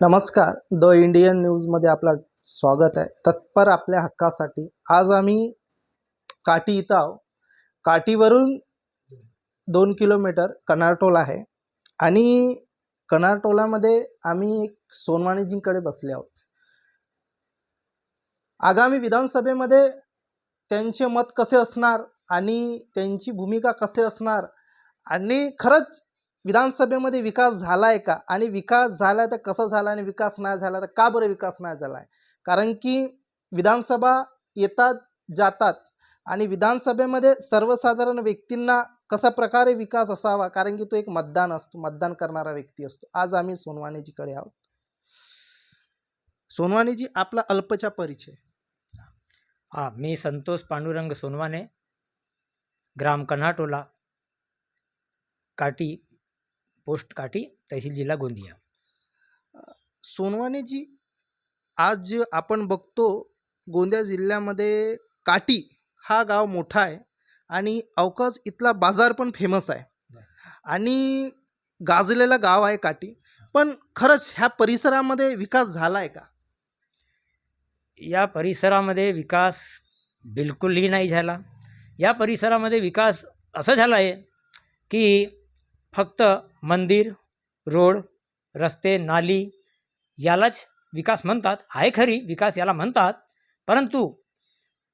नमस्कार the Indian न्यूजमध्ये आपला स्वागत आहे. तत्पर आपल्या हक्कासाठी आज आम्ही काटी इथं आहो काटीवरून दोन किलोमीटर कनारटोल आहे आणि कनारटोलामध्ये आम्ही एक सोनवाणीजींकडे बसले आहोत. आगामी विधानसभेमध्ये त्यांचे मत कसे असणार आणि त्यांची भूमिका कसे असणार आणि खरंच विधानसभेमध्ये विकास झाला आहे का? आणि विकास झाला तर कसा झाला आणि विकास नाही झाला तर का बरं विकास नाही झाला आहे कारण की विधानसभा येतात जातात आणि विधानसभेमध्ये सर्वसाधारण व्यक्तींना कसा प्रकारे विकास असावा? कारण की तो एक मतदान असतो मतदान करणारा व्यक्ती असतो. आज आम्ही सोनवाणीजीकडे आहोत. सोनवाणीजी आपला अल्पचा परिचय. हां मी संतोष पांडुरंग सोनवाने ग्राम कन्हाटोला काटी पोस्ट काटी तहसील जिल्हा गोंदिया. आज जे आपण बघतो गोंदिया जिल्ह्यामध्ये काटी हा गाव मोठा आहे आणि अवकाश इथला बाजार पण फेमस आहे. आणि गाजलेला गाव आहे काटी पण खरंच ह्या परिसरामध्ये विकास झाला आहे का? या परिसरामध्ये विकास बिलकुलही नाही झाला. या परिसरामध्ये विकास असं झाला आहे की फक्त मंदिर रोड रस्ते नाली यालाच विकास म्हणतात. आहे खरी विकास याला म्हणतात. परंतु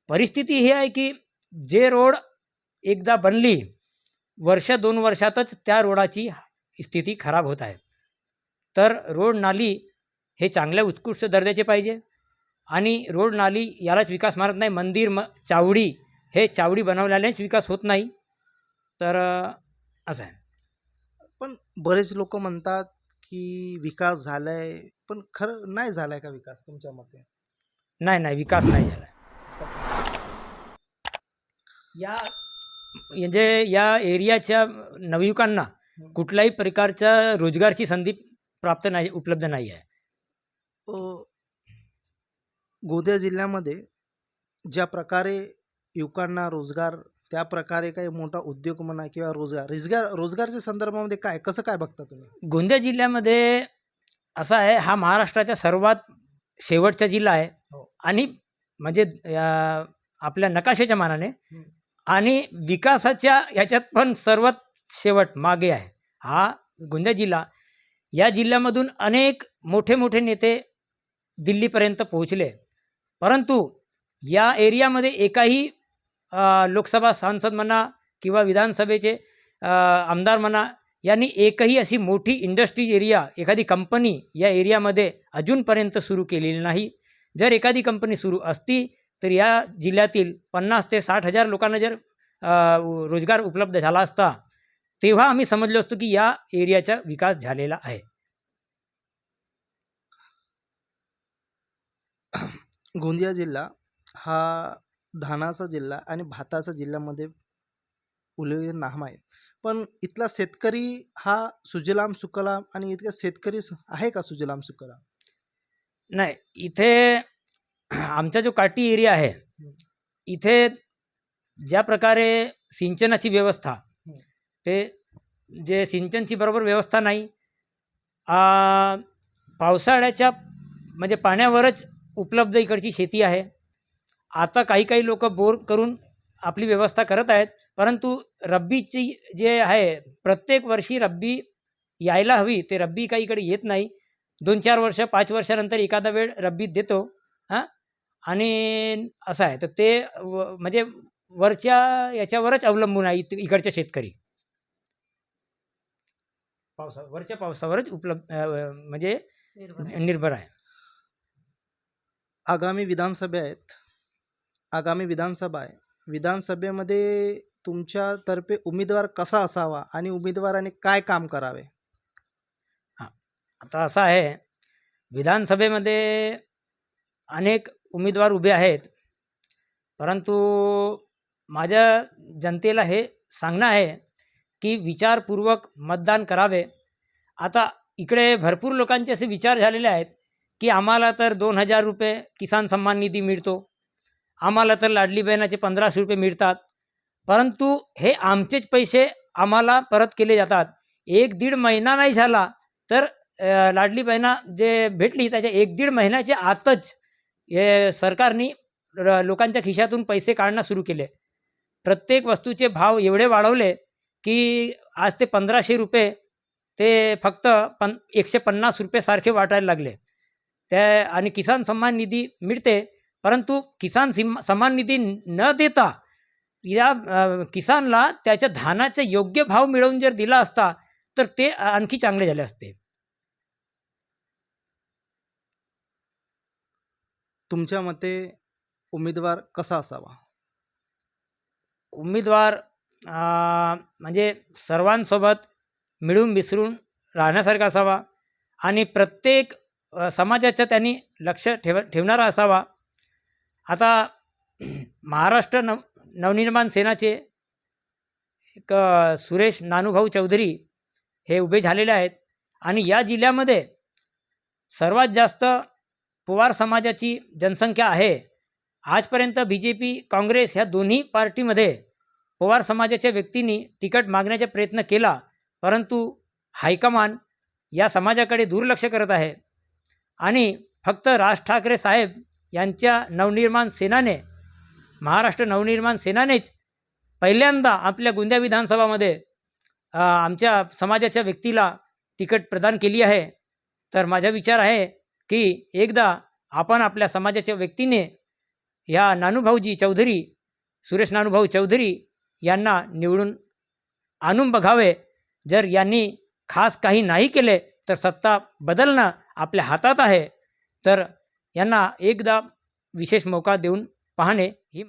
परिस्थिती ही आहे की जे रोड एकदा बनली वर्ष दोन वर्षातच त्या रोडाची स्थिती खराब होत आहे. तर रोड नाली हे चांगल्या उत्कृष्ट दर्जाचे पाहिजे आणि रोड नाली यालाच विकास मारत नाही. मंदिर म चावडी हे चावडी बनवल्यानेच विकास होत नाही. तर असं आहे. पण बरेच लोक म्हणतात की विकास झालाय पण खरं नाही झालाय का विकास तुमच्या मते? नाही नाही विकास नाही झाला या म्हणजे या एरियाच्या नवयुवकांना कुठल्याही प्रकारच्या रोजगारची संधी प्राप्त नाही उपलब्ध नाही आहे. गोंदिया जिल्ह्यामध्ये ज्या प्रकारे युवकांना रोजगार त्या प्रकारे काही मोठा उद्योग म्हणा किंवा रोजगार रोजगार रोजगारच्या संदर्भामध्ये काय कसं काय बघता तुम्ही गोंदिया जिल्ह्यामध्ये असा आहे हा महाराष्ट्राचा सर्वात शेवटचा जिल्हा आहे हो. आणि म्हणजे आपल्या नकाशाच्या मानाने. आणि विकासाच्या ह्याच्यात पण सर्वात शेवट मागे आहे हा गोंदिया जिल्हा या जिल्ह्यामधून अनेक मोठे मोठे नेते दिल्लीपर्यंत पोहोचले परंतु या एरियामध्ये एकाही लोकसभा सांसद म्हणा किंवा विधानसभेचे आमदार म्हणा यांनी एकही अशी मोठी इंडस्ट्री एरिया एखादी कंपनी या एरियामध्ये अजूनपर्यंत सुरू केलेली नाही. जर एखादी कंपनी सुरू असती तर या जिल्ह्यातील पन्नास ते साठ हजार लोकांना जर रोजगार उपलब्ध झाला असता तेव्हा आम्ही समजलो असतो की या एरियाचा विकास झालेला आहे. गोंदिया जिल्हा हा धानाचा जिल्हा आणि भाताचा जिल्ह्यामध्ये उल्लेखनीय नाम आहे. पण इथला शेतकरी हा सुजलाम सुकलाम आणि इथला शेतकरी आहे का सुजलाम सुकलाम? नाही इथे आमचा जो काटी एरिया आहे इथे ज्या प्रकारे सिंचनाची व्यवस्था. ते जे सिंचनची बरोबर व्यवस्था नाही पावसाळ्याच्या म्हणजे पाण्यावरच उपलब्ध इकडची शेती आहे. आता काही काही लोक बोर करून आपली व्यवस्था करत आहेत परंतु रब्बीची जे आहे प्रत्येक वर्षी रब्बी यायला हवी ते रब्बी काही इकडे येत नाही. दोन चार वर्ष पाच वर्षानंतर एखादा वेळ रब्बीत देतो हां? आणि असं आहे. तर ते व म्हणजे वरच्या याच्यावरच अवलंबून आहे इथ- इकडचे शेतकरी. पावसा वरच्या पावसावरच उपलब्ध म्हणजे निर्भर आहे. आगामी विधानसभा आहेत आगामी विधानसभा आहे. विधानसभेमध्ये तुमच्यातर्फे उमेदवार कसा असावा आणि उमेदवाराने काय काम करावे? आता असं आहे विधानसभेमध्ये अनेक उमेदवार उभे आहेत. परंतु माझ्या जनतेला हे सांगणं आहे की विचारपूर्वक मतदान करावे. आता इकडे भरपूर लोकांचे असे विचार झालेले आहेत की आम्हाला तर दोन हजार रुपये किसान सन्मान निधी मिळतो. आम्हाला तर लाडली बहिणाचे पंधराशे रुपये मिळतात. परंतु हे आमचेच पैसे आम्हाला परत केले जातात. एक दीड महिना नाही झाला तर लाडली बहिणा जे भेटली त्याच्या एक दीड महिन्याच्या आतच हे सरकारने लोकांच्या खिशातून पैसे काढणं सुरू केले. प्रत्येक वस्तूचे भाव एवढे वाढवले की आज ते पंधराशे रुपये ते फक्त पन एकशे पन्नास रुपयेसारखे वाटायला लागले. त्या आणि किसान सन्मान निधी मिळते. परंतु किसान सिम सन्मान निधी न देता या किसानला त्याच्या धानाचा योग्य भाव मिळवून जर दिला असता तर ते आणखी चांगले झाले असते. तुमच्या मते उमेदवार कसा असावा? उमेदवार म्हणजे सर्वांसोबत मिळून मिसळून राहण्यासारखा असावा आणि प्रत्येक अ, समाजाचं त्यांनी लक्ष ठेव ठेवणारा असावा. आता महाराष्ट्र नव नवनिर्माण सेनाचे एक सुरेश नानूभाऊ चौधरी हे उभे झालेले आहेत. आणि या जिल्ह्यामध्ये सर्वात जास्त पवार समाजाची जनसंख्या आहे. आजपर्यंत बी जे पी काँग्रेस ह्या दोन्ही पार्टीमध्ये पवार समाजाच्या व्यक्तींनी तिकीट मागण्याचा प्रयत्न केला. परंतु हायकमान या समाजाकडे दुर्लक्ष करत आहे. आणि फक्त राज ठाकरे साहेब यांच्या नवनिर्माण सेनाने महाराष्ट्र नवनिर्माण सेनानेच पहिल्यांदा आपल्या गोंदिया विधानसभामध्ये आमच्या समाजाच्या व्यक्तीला तिकट प्रदान केली आहे. तर माझा विचार आहे की एकदा आपण आपल्या समाजाच्या व्यक्तीने ह्या नानूभाऊजी चौधरी सुरेश नानूभाऊ चौधरी यांना निवडून आणून बघावे. जर यांनी खास काही नाही केले तर सत्ता बदलणं आपल्या हातात आहे. तर यांना एकदा विशेष मौका देऊन पाहणे ही